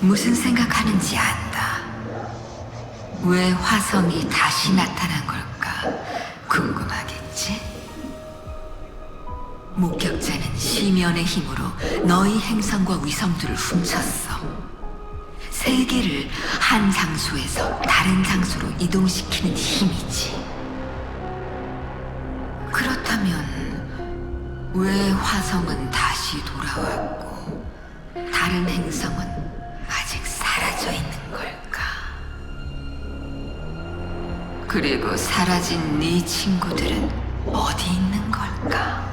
무슨 생각하는지 안다. 왜 화성이 다시 나타난 걸까 궁금하겠지? 목격자는 시면의 힘으로 너희 행성과 위성들을 훔쳤어. 세계를 한 장소에서 다른 장소로 이동시키는 힘이지. 그렇다면 왜 화성은 다시 돌아왔고 다른 행성은 그리고 사라진 네 친구들은 어디 있는 걸까?